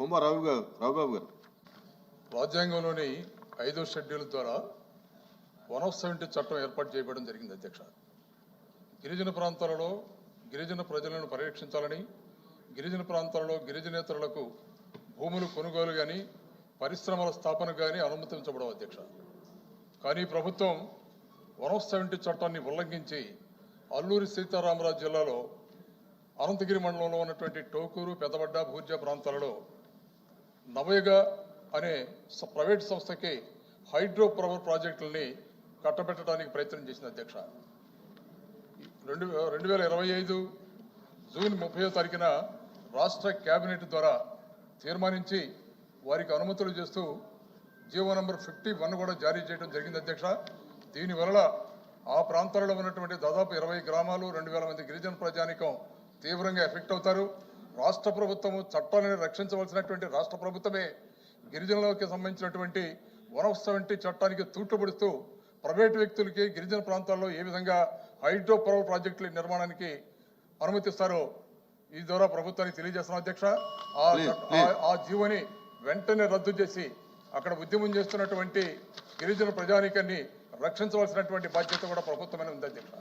కొమ్మ రావు గారు రావుబాబు గారు. రాజ్యాంగంలోని ఐదో షెడ్యూల్ ద్వారా వన్ ఆఫ్ సెవెంటీ చట్టం ఏర్పాటు చేయబడడం జరిగింది అధ్యక్ష. గిరిజన ప్రాంతాలలో గిరిజన ప్రజలను పరిరక్షించాలని గిరిజన ప్రాంతాలలో గిరిజనేతరులకు భూములు కొనుగోలు కానీ పరిశ్రమల స్థాపన కానీ అనుమతించబడవు అధ్యక్ష. కానీ ప్రభుత్వం వన్ ఆఫ్ సెవెంటీ చట్టాన్ని ఉల్లంఘించి అల్లూరి సీతారామరాజు జిల్లాలో అనంతగిరి మండలంలో ఉన్నటువంటి టోకూరు పెదబడ్డ భూర్జ ప్రాంతాలలో నవయుగ అనే ప్రైవేట్ సంస్థకి హైడ్రో పవర్ ప్రాజెక్టులని కట్టబెట్టడానికి ప్రయత్నం చేసింది అధ్యక్ష. రెండు రెండు వేల ఇరవై ఐదు జూన్ ముప్పై తారీఖున రాష్ట్ర కేబినెట్ ద్వారా తీర్మానించి వారికి అనుమతులు చేస్తూ జీవో నంబర్ ఫిఫ్టీ వన్ కూడా జారీ చేయడం జరిగింది అధ్యక్ష. దీనివల్ల ఆ ప్రాంతాలలో ఉన్నటువంటి దాదాపు ఇరవై గ్రామాలు రెండు వేల మంది గిరిజన ప్రజానికం తీవ్రంగా ఎఫెక్ట్ అవుతారు. రాష్ట్ర ప్రభుత్వం చట్టాలను రక్షించవలసినటువంటి రాష్ట్ర ప్రభుత్వమే గిరిజనులకి సంబంధించినటువంటి వన్ ఆఫ్ సెవెంటీ చట్టానికి తూట్లుపడుతూ ప్రైవేట్ వ్యక్తులకి గిరిజన ప్రాంతాల్లో ఏ విధంగా హైడ్రో పవర్ ప్రాజెక్టుల నిర్మాణానికి అనుమతిస్తారో ఈ ద్వారా ప్రభుత్వానికి తెలియజేస్తున్నాం అధ్యక్ష. ఆ జీవోని వెంటనే రద్దు చేసి అక్కడ ఉద్యమం చేస్తున్నటువంటి గిరిజన ప్రజానికాన్ని రక్షించవలసినటువంటి బాధ్యత కూడా ప్రభుత్వమైన ఉంది అధ్యక్ష.